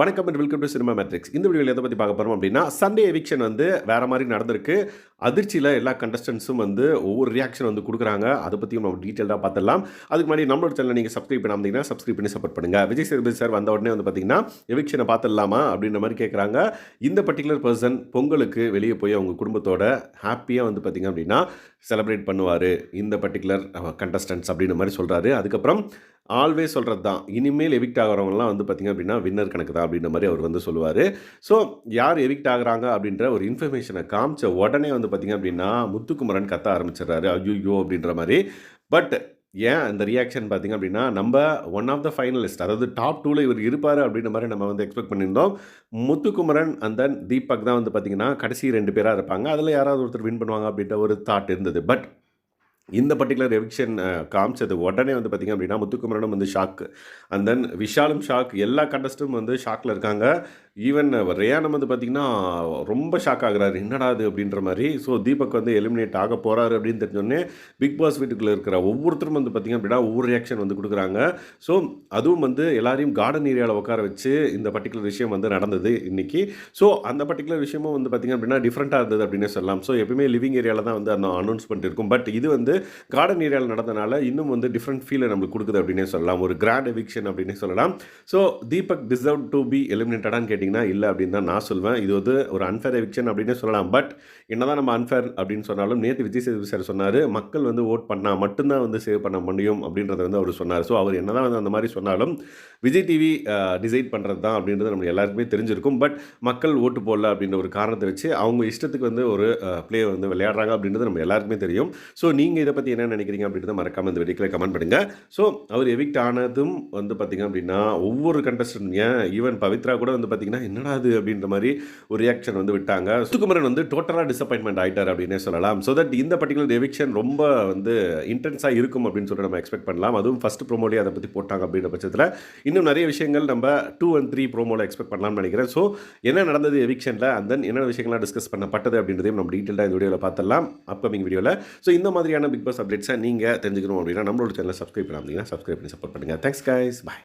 வணக்கம் and welcome to Cinema Matrix இந்த வீடியோவில் எதை பற்றி பார்க்க போகிறோம் அப்படின்னா சண்டே எவிக்ஷன் வந்து வேறு மாதிரி நடந்திருக்கு. அதிர்ச்சியில் எல்லா கண்டஸ்டன்ஸும் வந்து ஒவ்வொரு ரியாக்ஷன் வந்து கொடுக்குறாங்க. அதை பற்றியும் நம்ம டீட்டெயிலாக பார்த்துடலாம். அதுக்கு முன்னாடி நம்மளோட சேனல் நீங்கள் சப்ஸ்கிரைப் பண்ணாமீங்கன்னா சப்ஸ்கிரைப் பண்ணி சப்போர்ட் பண்ணுங்கள் விஜய் சேதுபதி சார் வந்த உடனே வந்து பார்த்தீங்கன்னா எவிக்ஷனை பார்த்துடலாமா அப்படின்ற மாதிரி கேட்குறாங்க இந்த பர்டிகுலர் பர்சன் பொங்கலுக்கு வெளியே போய் அவங்க குடும்பத்தோட ஹாப்பியாக வந்து பார்த்தீங்க அப்படின்னா செலிப்ரேட் பண்ணுவார். இந்த பர்டிகுலர் கண்டஸ்டன்ஸ் அப்படின்ற மாதிரி சொல்கிறாரு அதுக்கப்புறம் ஆல்வேஸ் சொல்கிறது தான் இனிமேல் எவிக்ட் ஆகிறவங்கலாம் வந்து பார்த்திங்க அப்படின்னா வின்னர் கணக்கு தான் அப்படின்ற மாதிரி அவர் வந்து சொல்லுவார். ஸோ யார் எவிக்ட் ஆகுறாங்க அப்படின்ற ஒரு இன்ஃபர்மேஷனை காமிச்ச உடனே வந்து பார்த்திங்க அப்படின்னா முத்துக்குமரன் கத்த ஆரம்பிச்சிடுறாரு. ஐயோ அப்படின்ற மாதிரி. பட் ஏன் அந்த ரியாக்ஷன் பார்த்திங்க அப்படின்னா நம்ம ஒன் ஆஃப் த ஃபைனலிஸ்ட் அதாவது டாப் டூவில் இவர் இருப்பார் அப்படின்ற மாதிரி நம்ம வந்து எக்ஸ்பெக்ட் பண்ணியிருந்தோம். முத்துக்குமரன் அண்ட் தென் தீபக் தான் வந்து பார்த்திங்கன்னா கடைசி ரெண்டு பேராக இருப்பாங்க. அதில் யாராவது ஒருத்தர் வின் பண்ணுவாங்க அப்படின்ற ஒரு தாட் இருந்தது. பட் இந்த பர்டிகுலர் எவிக்ஷன் காமிச்சது உடனே வந்து பார்த்திங்க அப்படின்னா முத்துக்குமரனும் வந்து ஷாக் அண்ட் தென் விஷாலும் ஷாக் எல்லா கண்டஸ்டும் வந்து ஷாக்கில் இருக்காங்க. ஈவன் ரேயானம் வந்து பார்த்திங்கன்னா ரொம்ப ஷாக் ஆகுறாரு. என்னடா அது அப்படின்ற மாதிரி. ஸோ தீபக் வந்து எலிமினேட் ஆக போகிறாரு அப்படின்னு தெரிஞ்சோடனே பிக் பாஸ் வீட்டுக்குள்ளே இருக்கிற ஒவ்வொருத்தரும் வந்து பார்த்திங்க அப்படின்னா ஒவ்வொரு ரியாக்ஷன் வந்து கொடுக்குறாங்க. ஸோ அதுவும் வந்து எல்லாரையும் கார்டன் ஏரியாவில் உட்கார வச்சு இந்த பர்டிகுலர் விஷயம் வந்து நடந்தது இன்றைக்கி ஸோ அந்த பர்டிகுலர் விஷயமும் வந்து பார்த்திங்க அப்படின்னா டிஃப்ரெண்ட்டாக இருந்தது அப்படின்னு சொல்லலாம். ஸோ எப்பவுமே லிவிங் ஏரியாவில் தான் வந்து அந்த அனௌன்ஸ்மெண்ட் இருக்கும் பட் இது வந்து கார்டன் ஏரியாவில் நடந்தனால இன்னும் வந்து டிஃப்ரெண்ட் ஃபீலை நம்மளுக்கு கொடுக்குது அப்படின்னே சொல்லலாம். ஒரு கிராண்ட் எவிக்ஷன் அப்படின்னே சொல்லலாம். So Deepak deserve to be எலிமினேட்டடான்னு கேட்டிங்கன்னா இல்லை அப்படின்னு தான் நான் சொல்வேன். இது வந்து ஒரு அன்ஃபேர் எவிக்ஷன் அப்படின்னே சொல்லலாம். பட் என்னதான் நம்ம அன்ஃபேர் அப்படின்னு சொன்னாலும் நேற்று விஜய் சேதுபதி சார் சொன்னார் மக்கள் வந்து ஓட் பண்ணால் மட்டும்தான் வந்து சேவ் பண்ண முடியும் அப்படின்றத வந்து அவர் சொன்னார். ஸோ அவர் என்னதான் வந்து அந்த மாதிரி சொன்னாலும் விஜய் டிவி டிசைட் பண்ணுறது தான் அப்படின்றது நம்ம எல்லாருக்குமே தெரிஞ்சிருக்கும். பட் மக்கள் ஓட்டு போடல அப்படின்ற ஒரு காரணத்தை வச்சு அவங்க இஷ்டத்துக்கு வந்து ஒரு பிளேயர் வந்து விளையாடுறாங்க அப்படின்றது நம்ம எல்லாருக்குமே தெரியும். ஸோ நீங்கள் இதை பற்றி என்ன நினைக்கிறீங்க அப்படின்றத மறக்காமல் இந்த வீடியோக்கில் கமெண்ட் பண்ணுங்கள் ஸோ அவர் எவிக்ட் ஆனதும் வந்து பார்த்திங்க அப்படின்னா ஒவ்வொரு கண்டஸ்டன்ட் ஏன் ஈவன் பவித்ரா கூட வந்து பார்த்திங்கன்னா என்னடா அது அப்படின்ற மாதிரி ஒரு ரியாக்ஷன் வந்து விட்டாங்க. சுகுமரன் வந்து டோட்டலாக டிசப்பாயின்மெண்ட் ஆகிட்டார் அப்படின்னே சொல்லலாம். ஸோ தட் இந்த பர்டிகுலர் எவிக்ஷன் ரொம்ப வந்து இன்டென்ஸாக இருக்கும் அப்படின்னு சொல்லிட்டு நம்ம எக்ஸ்பெக்ட் பண்ணலாம். அதுவும் ஃபஸ்ட் ப்ரோமோலேயே அதை பற்றி போட்டாங்க அப்படின்ற பட்சத்தில். இன்னும் நிறைய விஷயங்கள் நம்ம டூ அண்ட் த்ரீ ப்ரோமோவில் எக்ஸ்பெக்ட் பண்ணலாம்னு நினைக்கிறேன். ஸோ என்ன நடந்தது எவிக்ஷனில் அண்ட் தென் என்னென்ன விஷயங்கள்லாம் டிஸ்கஸ் பண்ணப்பட்டது அப்படின்றதையும் நம்ம டீட்டெயிலாக இந்த வீடியோவில் பார்த்தலாம் அப்கமிங் வீடியோவில் ஸோ இந்த மாதிரியான பிக் பாஸ் அப்டேட்ஸை நீங்கள் தெரிஞ்சுக்கணும் அப்படின்னா நம்மளோட சேனலை சப்ஸ்கிரைப் பண்ணாமல் சப்ஸ்கிரைப் பண்ணி சப்போர்ட் பண்ணுங்கள் தேங்க்ஸ் கைஸ் பாய்